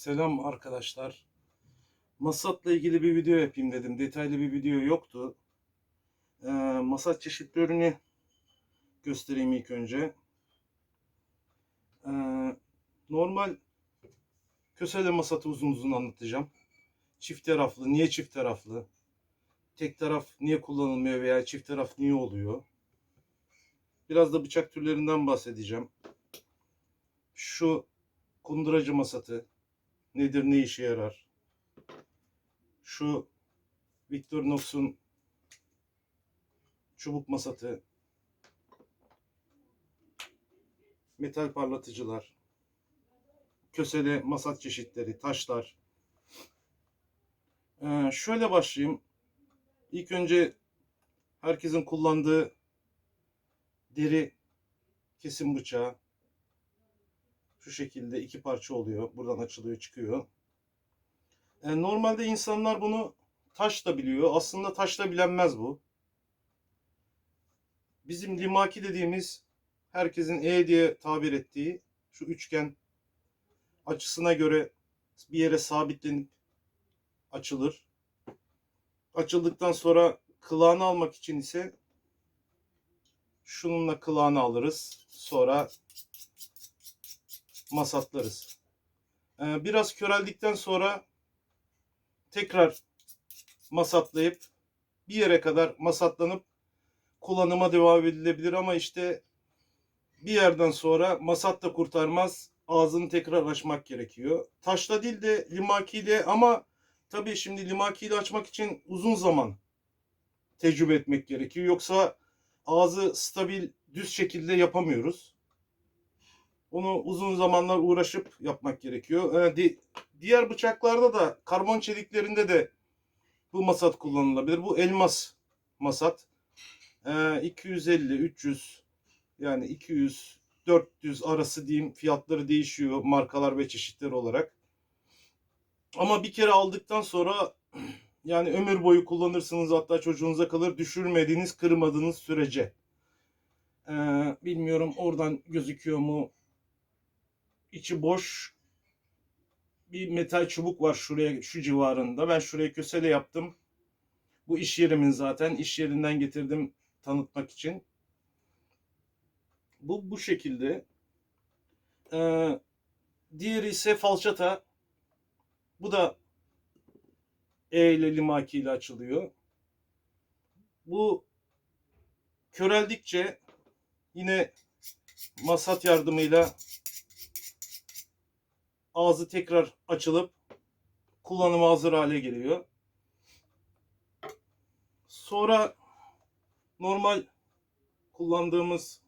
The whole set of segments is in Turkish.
Selam arkadaşlar. Masatla ilgili bir video yapayım dedim. Detaylı bir video yoktu. Ee, masat çeşitlerini göstereyim ilk önce. Ee, normal kösele masatı uzun uzun anlatacağım. Çift taraflı, niye çift taraflı? Tek taraf niye kullanılmıyor veya çift taraf niye oluyor? Biraz da bıçak türlerinden bahsedeceğim. Şu kunduracı masatı nedir, ne işe yarar? Şu Victorinox'un çubuk masatı, metal parlatıcılar, kösele masat çeşitleri, taşlar. Ee, şöyle başlayayım. İlk önce herkesin kullandığı deri kesim bıçağı. Şu şekilde iki parça oluyor. Buradan açılıyor çıkıyor. E, normalde insanlar bunu taş da biliyor. Aslında taş da bilenmez bu. Bizim limaki dediğimiz herkesin E diye tabir ettiği şu üçgen açısına göre bir yere sabitlenip açılır. Açıldıktan sonra kılağını almak için ise şununla kılağını alırız. Sonra masatlarız. Ee, biraz köreldikten sonra tekrar masatlayıp bir yere kadar masatlanıp kullanıma devam edilebilir ama işte bir yerden sonra masat da kurtarmaz. Ağzını tekrar açmak gerekiyor. Taşla değil de limakiyle ama tabii şimdi limakiyle açmak için uzun zaman tecrübe etmek gerekiyor. Yoksa ağzı stabil düz şekilde yapamıyoruz. Onu uzun zamanlar uğraşıp yapmak gerekiyor. Ee, di- diğer bıçaklarda da karbon çeliklerinde de bu masat kullanılabilir. Bu elmas masat. Ee, 250, 300 yani 200, 400 arası diyeyim fiyatları değişiyor markalar ve çeşitler olarak. Ama bir kere aldıktan sonra yani ömür boyu kullanırsınız hatta çocuğunuza kalır düşürmediğiniz kırmadığınız sürece. Ee, bilmiyorum oradan gözüküyor mu içi boş bir metal çubuk var şuraya şu civarında. Ben şuraya kösele yaptım. Bu iş yerimin zaten. iş yerinden getirdim tanıtmak için. Bu bu şekilde. Ee, diğeri ise falçata. Bu da E ile limaki ile açılıyor. Bu köreldikçe yine masat yardımıyla ağzı tekrar açılıp kullanıma hazır hale geliyor. Sonra normal kullandığımız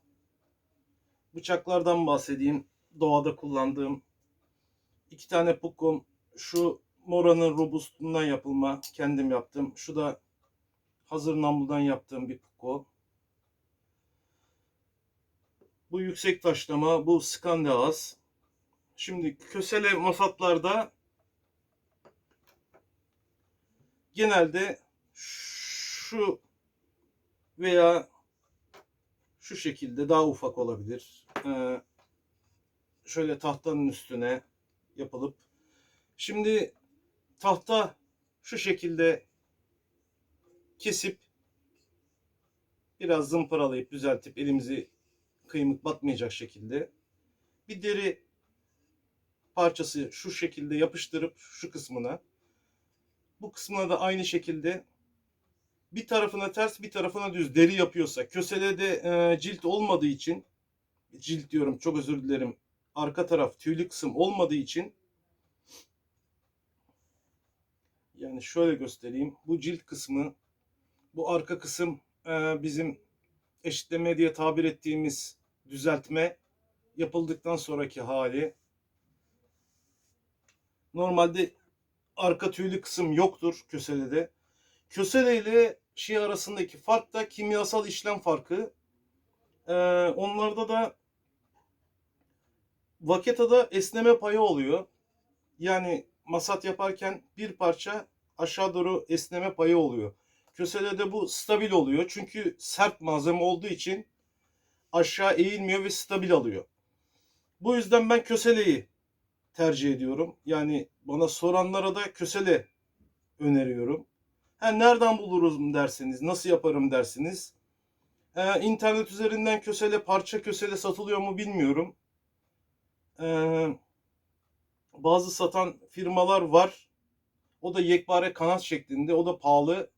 bıçaklardan bahsedeyim. Doğada kullandığım iki tane pukum. Şu Mora'nın robustundan yapılma. Kendim yaptım. Şu da hazır namludan yaptığım bir puko. Bu yüksek taşlama, bu Skandeas. Şimdi kösele masatlarda genelde şu veya şu şekilde daha ufak olabilir. Ee, şöyle tahtanın üstüne yapılıp şimdi tahta şu şekilde kesip biraz zımparalayıp düzeltip elimizi kıymık batmayacak şekilde bir deri parçası şu şekilde yapıştırıp şu kısmına. Bu kısmına da aynı şekilde bir tarafına ters bir tarafına düz deri yapıyorsa köselede e, cilt olmadığı için cilt diyorum çok özür dilerim arka taraf tüylü kısım olmadığı için yani şöyle göstereyim bu cilt kısmı bu arka kısım e, bizim eşitleme diye tabir ettiğimiz düzeltme yapıldıktan sonraki hali Normalde arka tüylü kısım yoktur köselede. Kösele ile şey arasındaki fark da kimyasal işlem farkı. Ee, onlarda da vaketada esneme payı oluyor. Yani masat yaparken bir parça aşağı doğru esneme payı oluyor. Köselede bu stabil oluyor. Çünkü sert malzeme olduğu için aşağı eğilmiyor ve stabil alıyor. Bu yüzden ben köseleyi tercih ediyorum. Yani bana soranlara da kösele öneriyorum. Ha, nereden buluruz derseniz, nasıl yaparım dersiniz. Ee, internet üzerinden kösele, parça kösele satılıyor mu bilmiyorum. Ee, bazı satan firmalar var. O da yekpare kanat şeklinde. O da pahalı.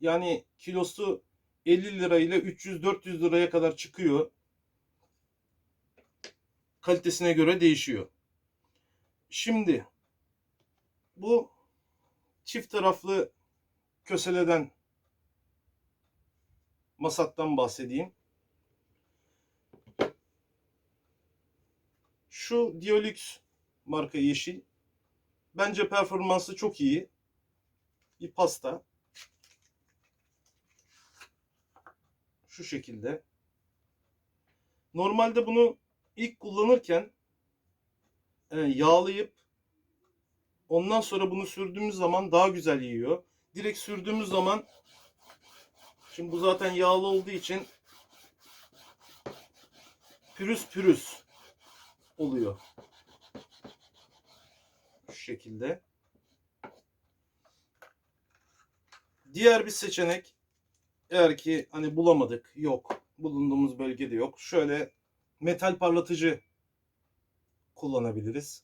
Yani kilosu 50 lira ile 300-400 liraya kadar çıkıyor. Kalitesine göre değişiyor. Şimdi bu çift taraflı köseleden masattan bahsedeyim. Şu Diolux marka yeşil. Bence performansı çok iyi. Bir pasta. Şu şekilde. Normalde bunu ilk kullanırken yağlayıp ondan sonra bunu sürdüğümüz zaman daha güzel yiyor. Direkt sürdüğümüz zaman şimdi bu zaten yağlı olduğu için pürüz pürüz oluyor. Şu şekilde. Diğer bir seçenek eğer ki hani bulamadık yok bulunduğumuz bölgede yok. Şöyle metal parlatıcı kullanabiliriz.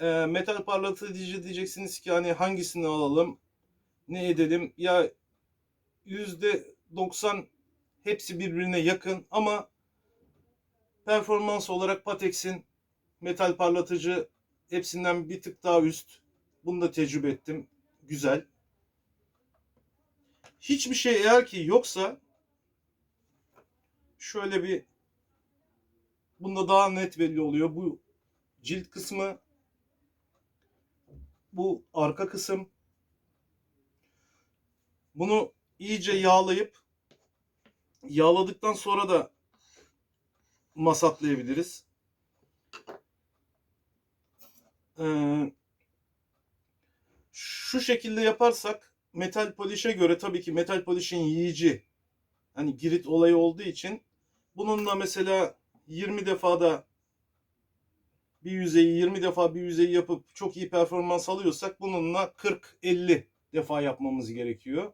E, metal parlatıcı diyeceksiniz ki hani hangisini alalım ne edelim ya yüzde 90 hepsi birbirine yakın ama performans olarak Patex'in metal parlatıcı hepsinden bir tık daha üst. Bunu da tecrübe ettim. Güzel. Hiçbir şey eğer ki yoksa şöyle bir bunda daha net belli oluyor. Bu cilt kısmı bu arka kısım bunu iyice yağlayıp yağladıktan sonra da masatlayabiliriz. Ee, şu şekilde yaparsak metal polişe göre tabii ki metal polişin yiyici hani girit olayı olduğu için bununla mesela 20 defada bir yüzeyi 20 defa bir yüzeyi yapıp çok iyi performans alıyorsak bununla 40-50 defa yapmamız gerekiyor.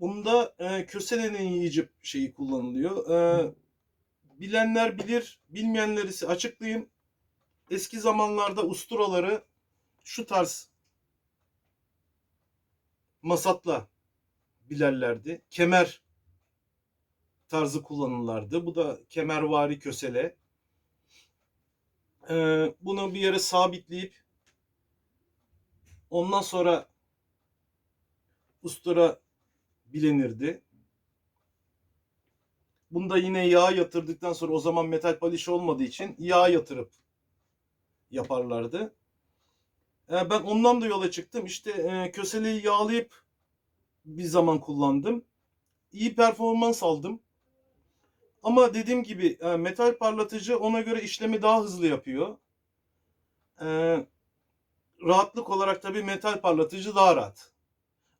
Bunda e, köselenin yiyici şeyi kullanılıyor. E, bilenler bilir, bilmeyenler ise açıklayayım. Eski zamanlarda usturaları şu tarz masatla bilerlerdi. Kemer tarzı kullanırlardı. Bu da kemervari kösele. Ee, bunu bir yere sabitleyip ondan sonra ustura bilenirdi. Bunda yine yağ yatırdıktan sonra o zaman metal poliş olmadığı için yağ yatırıp yaparlardı. Ee, ben ondan da yola çıktım. İşte e, köseleyi yağlayıp bir zaman kullandım. İyi performans aldım. Ama dediğim gibi e, metal parlatıcı ona göre işlemi daha hızlı yapıyor. E, rahatlık olarak tabii metal parlatıcı daha rahat.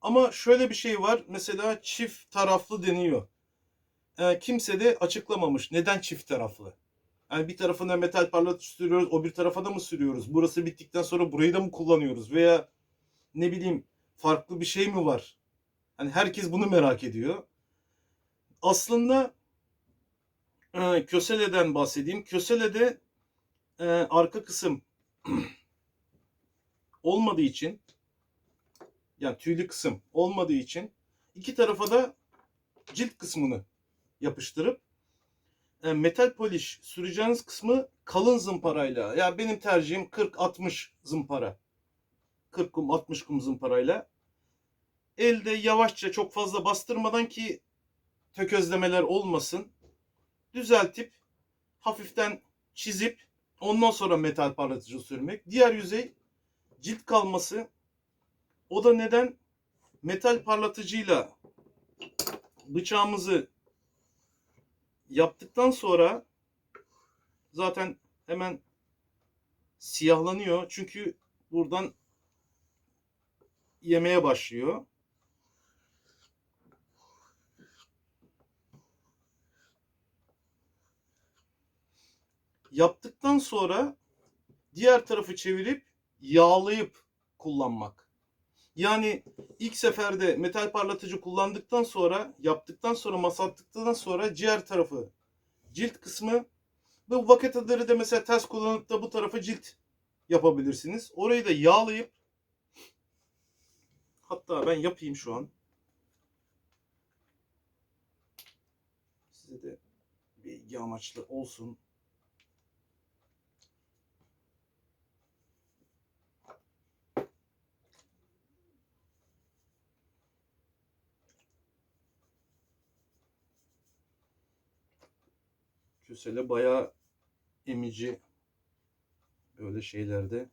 Ama şöyle bir şey var. Mesela çift taraflı deniyor. E, kimse de açıklamamış. Neden çift taraflı? Yani bir tarafına metal parlatıcı sürüyoruz, o bir tarafa da mı sürüyoruz? Burası bittikten sonra burayı da mı kullanıyoruz? Veya ne bileyim farklı bir şey mi var? Hani herkes bunu merak ediyor. Aslında e, köseleden bahsedeyim. Köselede e, arka kısım olmadığı için yani tüylü kısım olmadığı için iki tarafa da cilt kısmını yapıştırıp e, metal poliş süreceğiniz kısmı kalın zımparayla. Ya yani benim tercihim 40-60 zımpara. 40 kum 60 kum zımparayla. Elde yavaşça çok fazla bastırmadan ki tökezlemeler olmasın. Düzeltip hafiften çizip ondan sonra metal parlatıcı sürmek. Diğer yüzey cilt kalması. O da neden? Metal parlatıcıyla bıçağımızı yaptıktan sonra zaten hemen siyahlanıyor. Çünkü buradan yemeye başlıyor. Yaptıktan sonra diğer tarafı çevirip yağlayıp kullanmak. Yani ilk seferde metal parlatıcı kullandıktan sonra, yaptıktan sonra, masattıktan sonra diğer tarafı cilt kısmı bu vakataları da mesela ters kullanıp da bu tarafı cilt yapabilirsiniz. Orayı da yağlayıp hatta ben yapayım şu an. Size de bilgi amaçlı olsun. Kösele bayağı emici böyle şeylerde.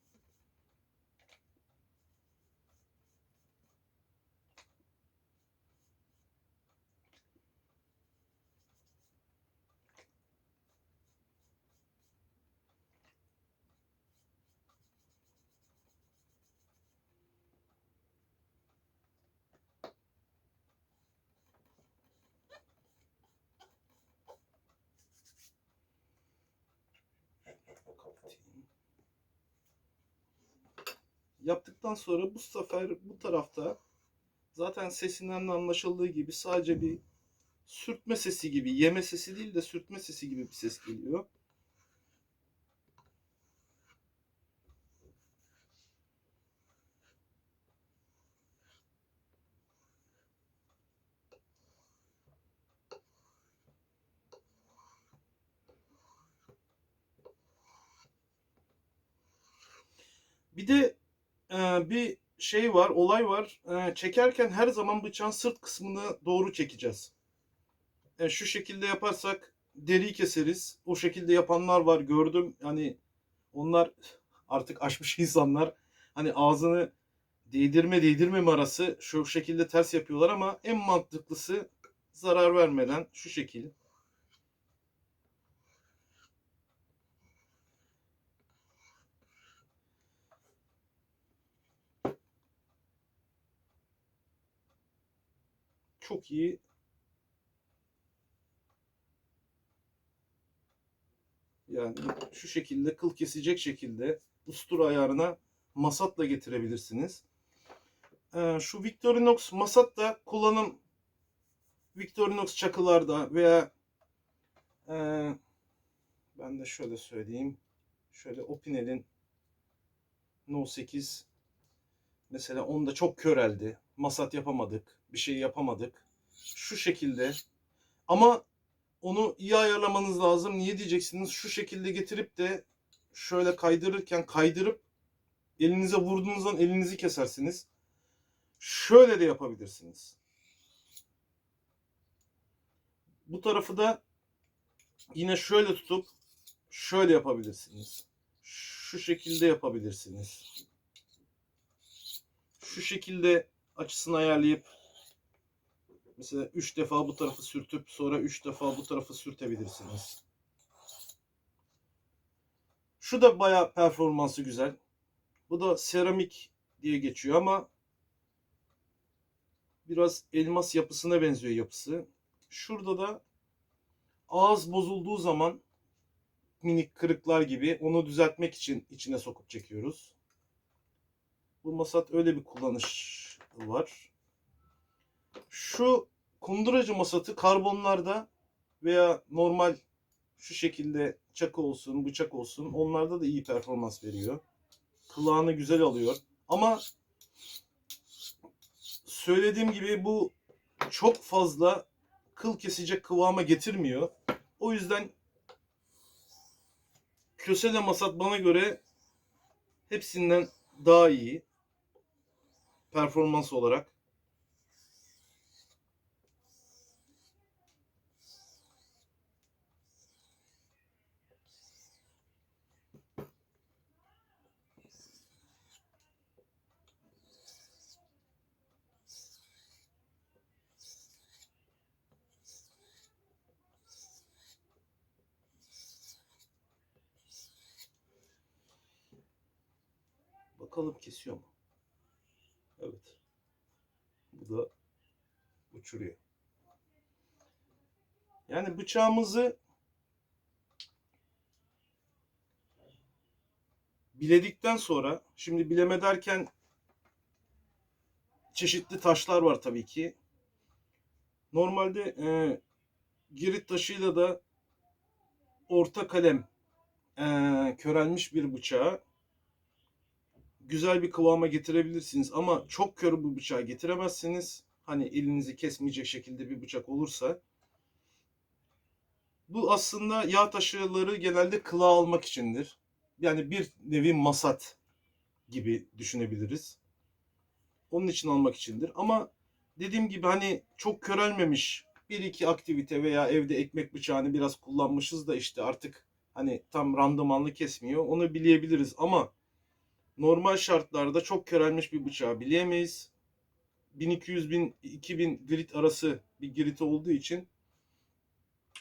Yaptıktan sonra bu sefer bu tarafta zaten sesinden de anlaşıldığı gibi sadece bir sürtme sesi gibi, yeme sesi değil de sürtme sesi gibi bir ses geliyor. Bir de e, bir şey var, olay var. E, çekerken her zaman bıçağın sırt kısmını doğru çekeceğiz. E, şu şekilde yaparsak deriyi keseriz. O şekilde yapanlar var gördüm. Hani onlar artık aşmış insanlar. Hani ağzını değdirme değdirmeme arası şu şekilde ters yapıyorlar ama en mantıklısı zarar vermeden şu şekil. Çok iyi Yani şu şekilde kıl kesecek şekilde ustura ayarına masatla getirebilirsiniz. Ee, şu Victorinox masat da kullanım Victorinox çakılarda veya e, ben de şöyle söyleyeyim. Şöyle Opinel'in No 8 mesela onda çok köreldi. Masat yapamadık. Bir şey yapamadık. Şu şekilde ama onu iyi ayarlamanız lazım. Niye diyeceksiniz? Şu şekilde getirip de şöyle kaydırırken kaydırıp elinize vurduğunuzdan elinizi kesersiniz. Şöyle de yapabilirsiniz. Bu tarafı da yine şöyle tutup şöyle yapabilirsiniz. Şu şekilde yapabilirsiniz. Şu şekilde açısını ayarlayıp Mesela 3 defa bu tarafı sürtüp sonra 3 defa bu tarafı sürtebilirsiniz. Şu da bayağı performansı güzel. Bu da seramik diye geçiyor ama biraz elmas yapısına benziyor yapısı. Şurada da ağız bozulduğu zaman minik kırıklar gibi onu düzeltmek için içine sokup çekiyoruz. Bu masat öyle bir kullanış var. Şu kunduracı masatı karbonlarda veya normal şu şekilde çakı olsun, bıçak olsun onlarda da iyi performans veriyor. Kulağını güzel alıyor. Ama söylediğim gibi bu çok fazla kıl kesecek kıvama getirmiyor. O yüzden kösele masat bana göre hepsinden daha iyi performans olarak. Bakalım kesiyor mu? Evet. Bu da uçuruyor. Yani bıçağımızı biledikten sonra şimdi bileme derken çeşitli taşlar var tabii ki. Normalde e, girit taşıyla da orta kalem e, körelmiş bir bıçağı güzel bir kıvama getirebilirsiniz. Ama çok kör bu bıçağı getiremezsiniz. Hani elinizi kesmeyecek şekilde bir bıçak olursa. Bu aslında yağ taşıları genelde kıla almak içindir. Yani bir nevi masat gibi düşünebiliriz. Onun için almak içindir. Ama dediğim gibi hani çok körelmemiş bir iki aktivite veya evde ekmek bıçağını biraz kullanmışız da işte artık hani tam randımanlı kesmiyor. Onu bileyebiliriz ama normal şartlarda çok körelmiş bir bıçağı bileyemeyiz. 1200-2000 grit arası bir grit olduğu için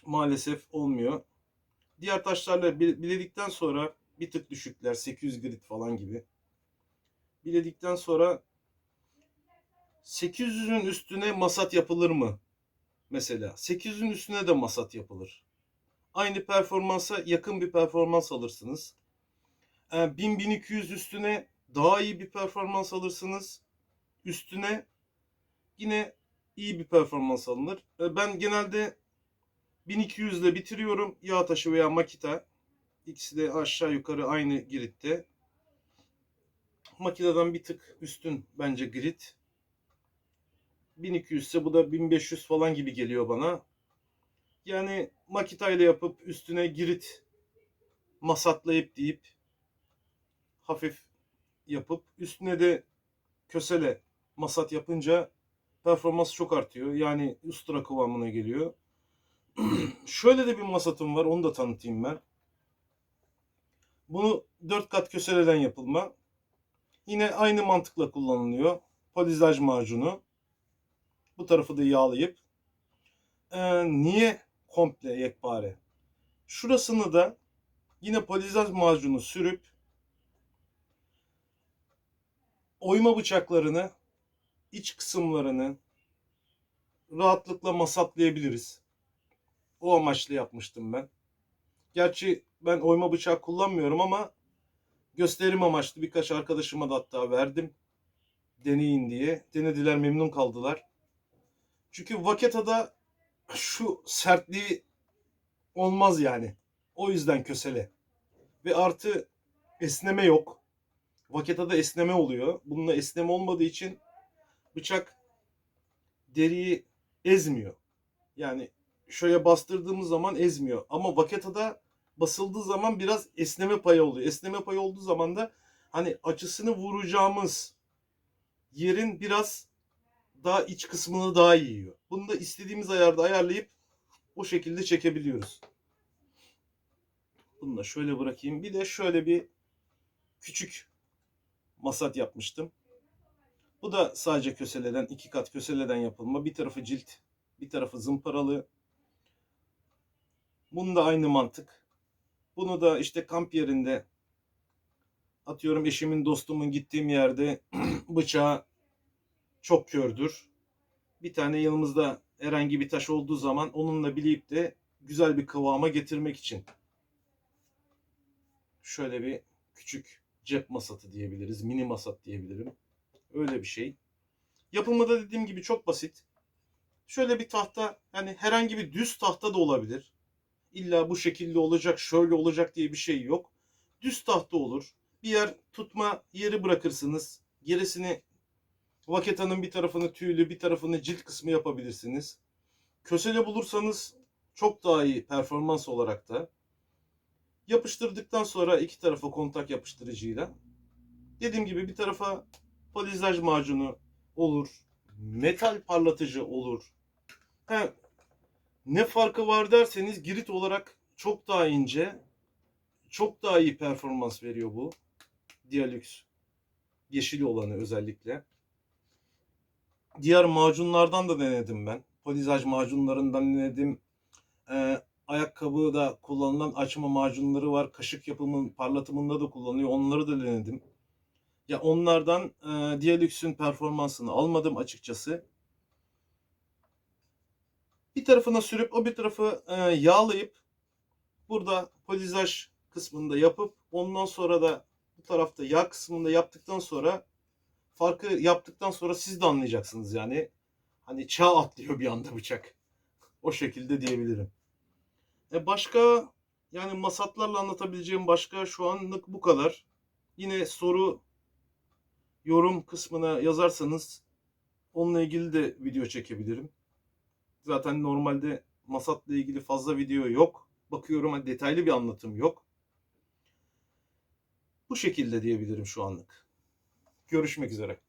maalesef olmuyor. Diğer taşlarla bil- biledikten sonra bir tık düşükler 800 grit falan gibi. Biledikten sonra 800'ün üstüne masat yapılır mı? Mesela 800'ün üstüne de masat yapılır. Aynı performansa yakın bir performans alırsınız. Ee, 1000-1200 üstüne daha iyi bir performans alırsınız. Üstüne yine iyi bir performans alınır. Ee, Ben genelde 1200 ile bitiriyorum. Yağ taşı veya Makita. İkisi de aşağı yukarı aynı giritte. Makita'dan bir tık üstün bence grit. 1200 ise bu da 1500 falan gibi geliyor bana. Yani Makita ile yapıp üstüne girit masatlayıp deyip hafif yapıp üstüne de kösele masat yapınca performans çok artıyor. Yani ustura kıvamına geliyor. Şöyle de bir masatım var. Onu da tanıtayım ben. Bunu 4 kat köseleden yapılma. Yine aynı mantıkla kullanılıyor. Polizaj macunu. Bu tarafı da yağlayıp. Ee, niye komple yekpare? Şurasını da yine polizaj macunu sürüp oyma bıçaklarını iç kısımlarını rahatlıkla masatlayabiliriz. O amaçla yapmıştım ben. Gerçi ben oyma bıçağı kullanmıyorum ama gösterim amaçlı birkaç arkadaşıma da hatta verdim. Deneyin diye. Denediler memnun kaldılar. Çünkü Vaketa'da şu sertliği olmaz yani. O yüzden kösele. Ve artı esneme yok. Vaketa'da esneme oluyor. Bununla esneme olmadığı için bıçak deriyi ezmiyor. Yani şöyle bastırdığımız zaman ezmiyor. Ama Vaketa'da basıldığı zaman biraz esneme payı oluyor. Esneme payı olduğu zaman da hani açısını vuracağımız yerin biraz daha iç kısmını daha iyi yiyor. Bunu da istediğimiz ayarda ayarlayıp o şekilde çekebiliyoruz. Bunu da şöyle bırakayım. Bir de şöyle bir küçük masat yapmıştım. Bu da sadece köseleden, iki kat köseleden yapılma. Bir tarafı cilt, bir tarafı zımparalı. Bunun da aynı mantık. Bunu da işte kamp yerinde atıyorum eşimin dostumun gittiğim yerde bıçağı çok kördür. Bir tane yanımızda herhangi bir taş olduğu zaman onunla bileyip de güzel bir kıvama getirmek için şöyle bir küçük cep masatı diyebiliriz, mini masat diyebilirim. Öyle bir şey. Yapımı da dediğim gibi çok basit. Şöyle bir tahta, yani herhangi bir düz tahta da olabilir. İlla bu şekilde olacak, şöyle olacak diye bir şey yok. Düz tahta olur. Bir yer tutma yeri bırakırsınız. Gerisini vaketanın bir tarafını tüylü, bir tarafını cilt kısmı yapabilirsiniz. Kösele bulursanız çok daha iyi performans olarak da. Yapıştırdıktan sonra iki tarafa kontak yapıştırıcıyla. Dediğim gibi bir tarafa polizaj macunu olur. Metal parlatıcı olur. He, ne farkı var derseniz girit olarak çok daha ince, çok daha iyi performans veriyor bu. Dialux. Yeşil olanı özellikle. Diğer macunlardan da denedim ben. Polizaj macunlarından denedim. Ee, ayakkabıda kullanılan açma macunları var. Kaşık yapımının parlatımında da kullanılıyor. Onları da denedim. Ya onlardan e, Dialux'ün performansını almadım açıkçası. Bir tarafına sürüp o bir tarafı e, yağlayıp burada polizaj kısmında yapıp ondan sonra da bu tarafta yağ kısmında yaptıktan sonra farkı yaptıktan sonra siz de anlayacaksınız yani. Hani çağ atlıyor bir anda bıçak. O şekilde diyebilirim. E başka yani masatlarla anlatabileceğim başka şu anlık bu kadar. Yine soru yorum kısmına yazarsanız onunla ilgili de video çekebilirim. Zaten normalde masatla ilgili fazla video yok. Bakıyorum hani detaylı bir anlatım yok. Bu şekilde diyebilirim şu anlık. Görüşmek üzere.